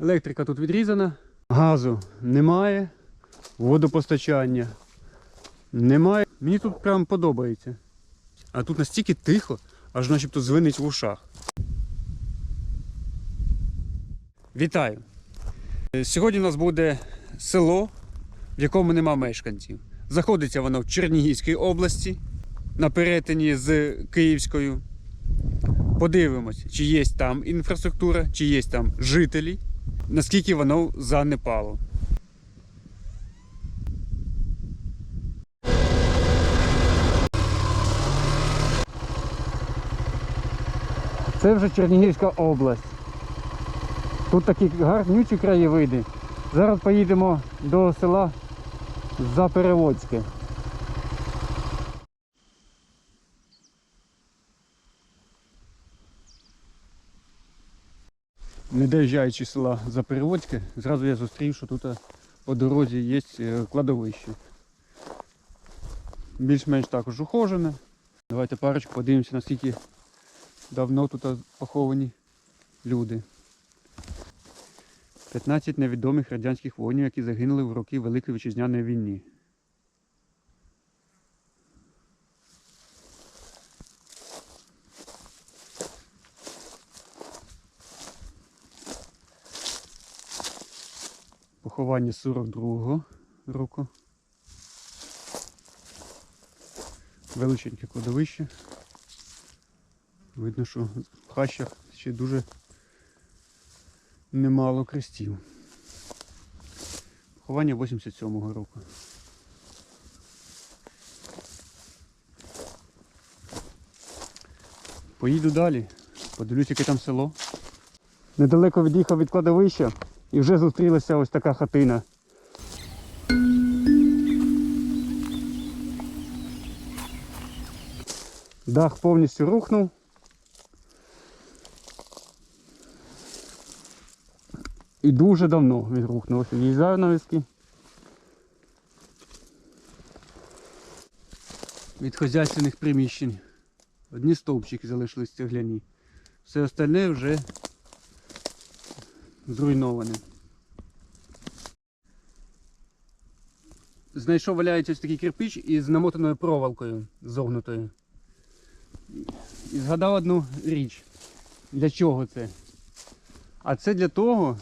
Електрика тут відрізана, газу немає, водопостачання немає. Мені тут прям подобається. А тут настільки тихо, аж начебто звенить в ушах. Вітаю! Е, Сьогодні у нас буде село, в якому нема мешканців. Заходиться воно в Чернігівській області на перетині з Київською. Подивимось, чи є там інфраструктура, чи є там жителі, наскільки воно занепало. Це вже Чернігівська область. Тут такі гарнючі краєвиди. Зараз поїдемо до села Запереводське. Не доїжджаючи села Запереводське, зразу я зустрів, що тут по дорозі є е, кладовище. Більш-менш також ухожене. Давайте парочку подивимося, наскільки давно тут поховані люди. 15 невідомих радянських воїнів, які загинули в роки Великої Вітчизняної війни. Поховання 42-го року. Величеньке кладовище. Видно, що в хащах ще дуже немало крестів. Поховання 87-го року. Поїду далі, подивлюсь, яке там село. Недалеко від'їхав від кладовища і вже зустрілася ось така хатина. Дах повністю рухнув. І дуже давно він рухнув. Ось в'їжджаю на візки. Від хазяйственних приміщень. Одні стовпчики залишились цегляні. Все остальне вже зруйноване. Знайшов валяється ось такий кирпич із намотаною проволокою зогнутою. І згадав одну річ. Для чого це? А це для того,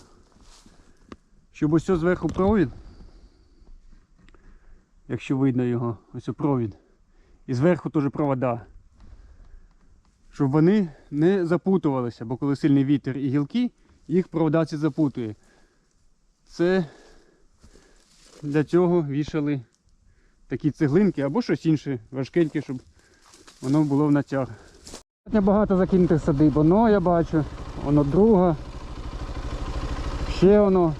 щоб ось зверху провід, якщо видно його, ось провід. І зверху теж провода. Щоб вони не запутувалися, бо коли сильний вітер і гілки, їх проводаці запутує. Це для цього вішали такі цеглинки або щось інше важкеньке, щоб воно було в натяг. Багато закинутих садиб, воно я бачу, воно друга, ще воно.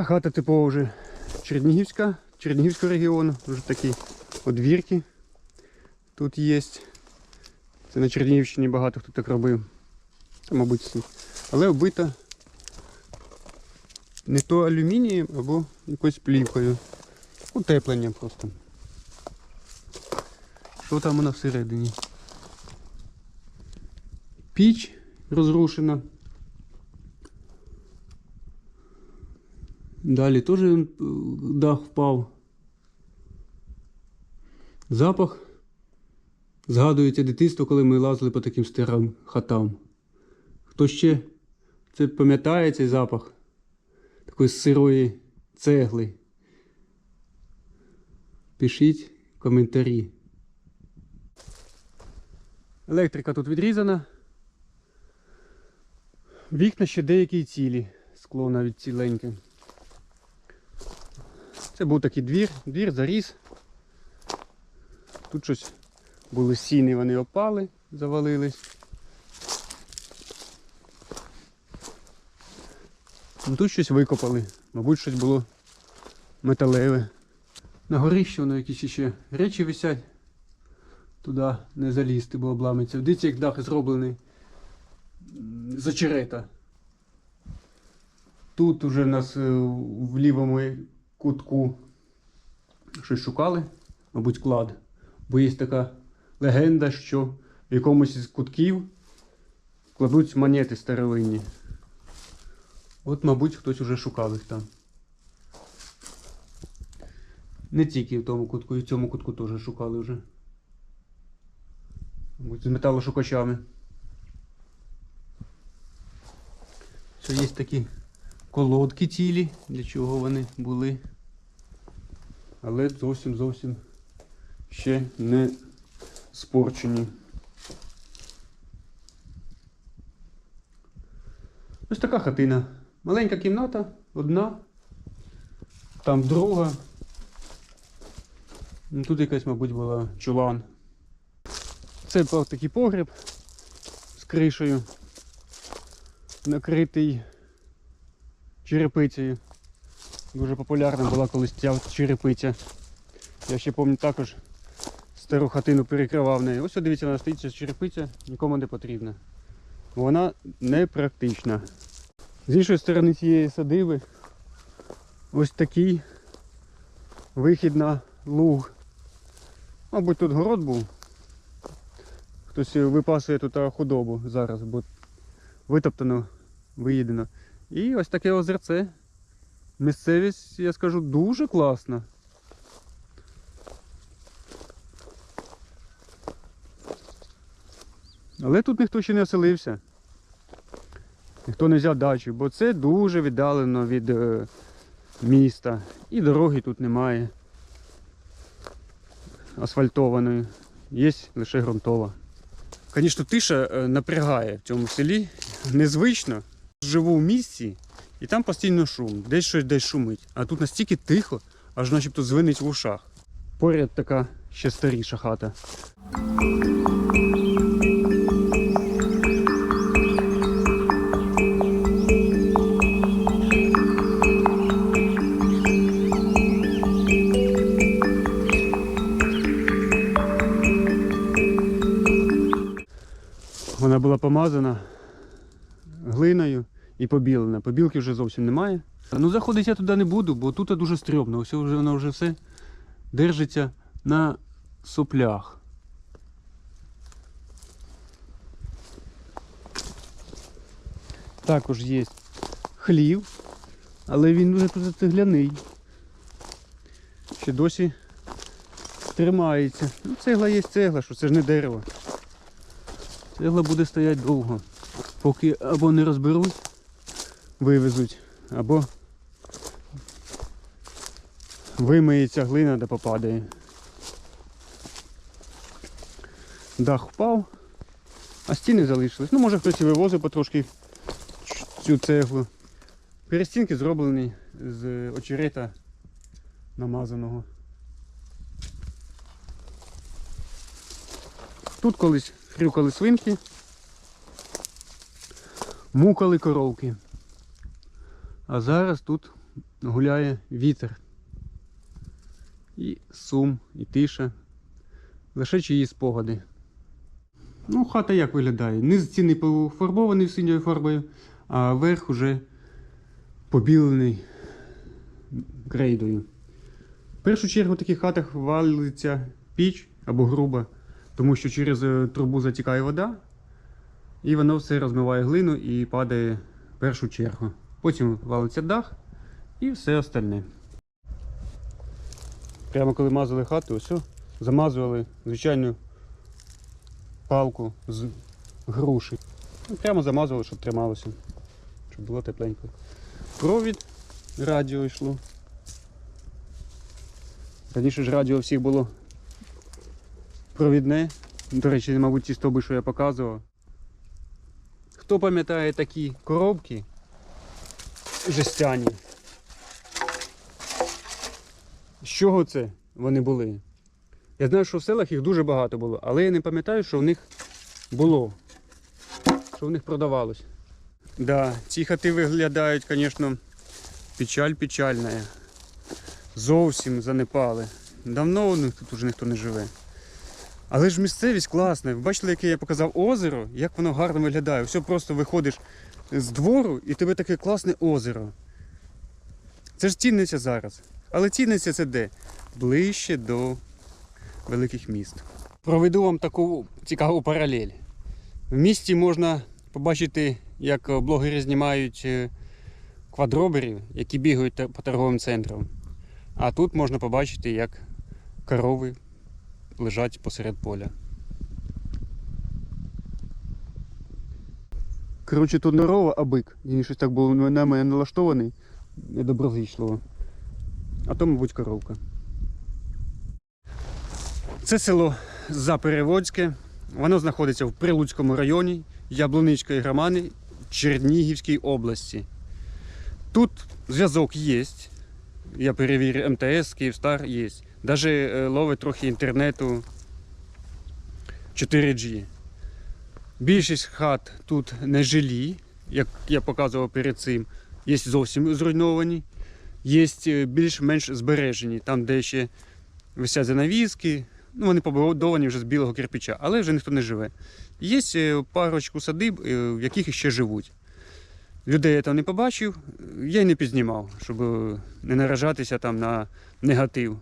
Ця хата типова вже Чернігівська, Чернігівського регіону, вже такі одвірки тут є. Це на Чернігівщині багато хто так робив. Та, мабуть, всі. Але вбита не то алюмінієм або якоюсь плівкою. Утепленням просто. Що там вона всередині? Піч розрушена. Далі теж е, дах впав. Запах. Згадується дитинство, коли ми лазили по таким старим хатам. Хто ще це пам'ятає цей запах такої сирої цегли? Пишіть коментарі. Електрика тут відрізана. Вікна ще деякі цілі. Скло навіть ціленьке. Це був такий двір, двір заріс. Тут щось були сіни, вони опали, завалились. Ну, Тут щось викопали, мабуть, щось було металеве. На горищі воно якісь ще речі висять. туди не залізти, бо обламиться. Дивіться, як дах зроблений з очерета. Тут уже в нас е, в лівому кутку щось шукали, мабуть, клад. Бо є така легенда, що в якомусь із кутків кладуть монети старовинні. От, мабуть, хтось уже шукав їх там. Не тільки в тому кутку, і в цьому кутку теж шукали вже. Мабуть, з металошукачами. Що є такі колодки цілі, для чого вони були. Але зовсім зовсім ще не спорчені. Ось така хатина. Маленька кімната, одна, там друга. Ну, Тут якась, мабуть, була чулан. Це був такий погріб з кришею, накритий черепицею. Дуже популярна була колись ця черепиця. Я ще пам'ятаю також стару хатину перекривав нею. Ось дивіться, вона стоїть ця черепиця, нікому не потрібна. Вона не практична. З іншої сторони цієї садиби ось такий вихід на луг. Мабуть, тут город був. Хтось випасує тут худобу зараз, бо витоптано, виїдено. І ось таке озерце. Місцевість, я скажу, дуже класна. Але тут ніхто ще не оселився. Ніхто не взяв дачу, бо це дуже віддалено від е, міста. І дороги тут немає асфальтованої. Є лише ґрунтова. Звісно, тиша е, напрягає в цьому селі. Незвично. Живу в місті і там постійно шум. Десь щось десь шумить. А тут настільки тихо, аж начебто звинить в ушах. Поряд така ще старіша хата. Вона була помазана глиною і побілена. Побілки вже зовсім немає. Ну заходити я туди не буду, бо тут дуже стрьомно. Ось вже воно вже все держиться на соплях. Також є хлів, але він вже тут цегляний. Ще досі тримається. Ну, цегла є цегла, що це ж не дерево. Цегла буде стояти довго. Поки або не розберуть, вивезуть, або вимиється глина, де попадає. Дах впав, а стіни залишились. Ну, може хтось і вивозив потрошки цю цеглу. Перестінки зроблені з очерета намазаного. Тут колись хрюкали свинки, мукали коровки. А зараз тут гуляє вітер. І сум, і тиша. Лише чиї спогади. Ну, хата як виглядає? Низ стіни пофарбований синьою фарбою, а верх уже побілений крейдою. В першу чергу в таких хатах валиться піч або груба, тому що через е, трубу затікає вода, і воно все розмиває глину і падає в першу чергу. Потім валиться дах і все остальне. Прямо коли мазали хату, ось замазували звичайну палку з груші. Ну, Прямо замазували, щоб трималося, щоб було тепленько. Провід радіо йшло. Раніше ж радіо всіх було провідне. До речі, мабуть, ті стоби, що я показував. Хто пам'ятає такі коробки жестяні? З чого це вони були? Я знаю, що в селах їх дуже багато було, але я не пам'ятаю, що в них було. Що в них продавалось. Да, ці хати виглядають, звісно, печаль печальна. Зовсім занепали. Давно у них тут уже ніхто не живе. Але ж місцевість класна. Ви бачили, яке я показав озеро, як воно гарно виглядає. Все просто виходиш з двору і тебе таке класне озеро. Це ж цінниця зараз. Але цінниця це де? Ближче до великих міст. Проведу вам таку цікаву паралель. В місті можна побачити, як блогери знімають е, квадроберів, які бігають по торговим центрам. А тут можна побачити, як корови лежать посеред поля. Коротше, тут не корова, а бик. Він щось так був на мене налаштований недоброзичливо. А то, мабуть, коровка. Це село Запереводське. Воно знаходиться в Прилуцькому районі Яблуничської громади Чернігівській області. Тут зв'язок є. Я перевірив МТС, Київстар є. Навіть ловить трохи інтернету 4G. Більшість хат тут не жилі, як я показував перед цим. Є зовсім зруйновані, є е, більш-менш збережені, там, де ще висять занавіски, ну вони побудовані вже з білого кирпича, але вже ніхто не живе. Є е, парочку садиб, е, в яких ще живуть. Людей я там не побачив, е, я й не підзнімав, щоб е, не наражатися там на негатив.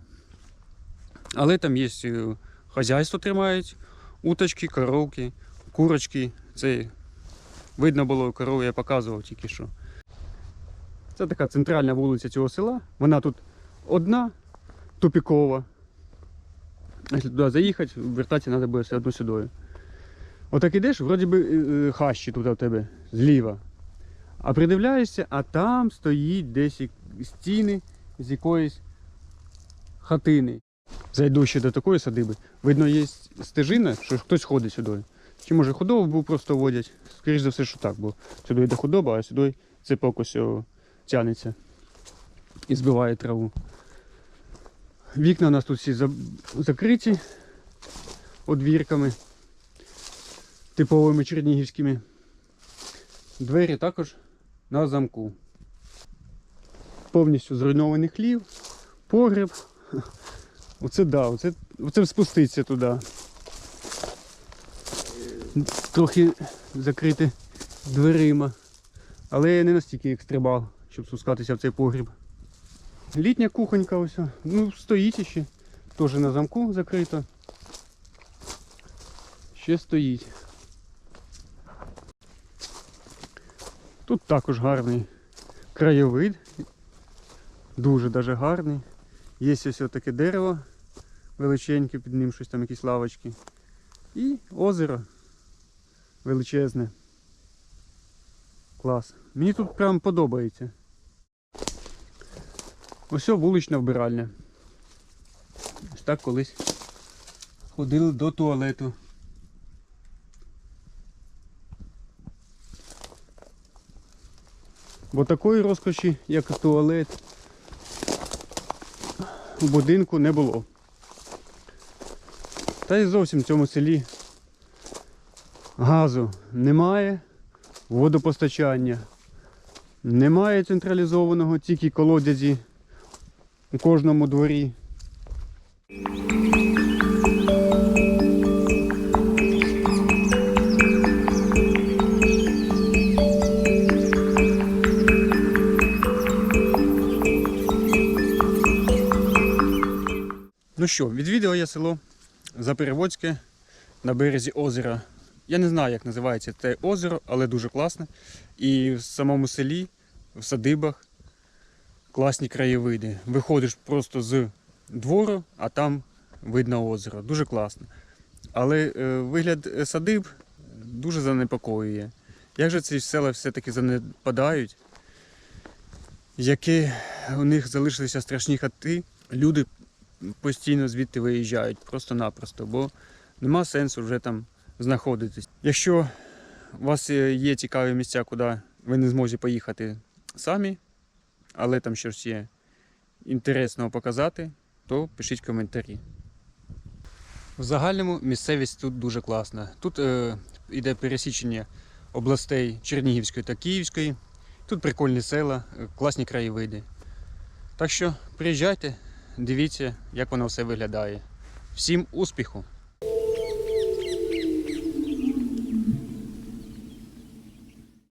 Але там є е, хазяйство тримають, уточки, коровки, курочки. Це видно було, корову я показував тільки що. Це така центральна вулиця цього села. Вона тут одна, тупікова. Якщо туди заїхати, вертатися треба буде все одно сюди. Отак ідеш, вроді би е, е, хащі тут у тебе зліва. А придивляєшся, а там стоїть десь стіни з якоїсь хатини. Зайду ще до такої садиби. Видно, є стежина, що хтось ходить сюди. Чи може худобу був просто водять? Скоріше за все, що так, бо сюди йде худоба, а сюди цепок ось о, тянеться і збиває траву. Вікна у нас тут всі закриті одвірками, типовими чернігівськими. Двері також на замку. Повністю зруйнований хлів, погреб. Оце да, оце, оце спуститься туди. Трохи закрити дверима. Але я не настільки екстрибал, щоб спускатися в цей погріб. Літня кухонька ось. Ну, стоїть ще. Теж на замку закрито. Ще стоїть. Тут також гарний краєвид. Дуже даже гарний. Є ось таке дерево величеньке, під ним щось там якісь лавочки. І озеро величезне. Клас. Мені тут прям подобається. Ось вулична вбиральня. Ось так колись ходили до туалету. Бо такої розкоші, як туалет, у будинку не було. Та й зовсім в цьому селі газу немає, водопостачання немає централізованого, тільки колодязі у кожному дворі. Ну що, відвідав я село Запереводське на березі озера. Я не знаю, як називається це озеро, але дуже класне. І в самому селі, в садибах, класні краєвиди. Виходиш просто з двору, а там видно озеро. Дуже класно. Але е, вигляд е, садиб дуже занепокоює. Як же ці села все-таки занепадають? Які у них залишилися страшні хати, люди постійно звідти виїжджають просто-напросто, бо нема сенсу вже там знаходитись. Якщо у вас е, є цікаві місця, куди ви не зможете поїхати самі, але там щось є інтересного показати, то пишіть коментарі. В загальному місцевість тут дуже класна. Тут е, йде пересічення областей Чернігівської та Київської. Тут прикольні села, е, класні краєвиди. Так що приїжджайте, дивіться, як воно все виглядає. Всім успіху!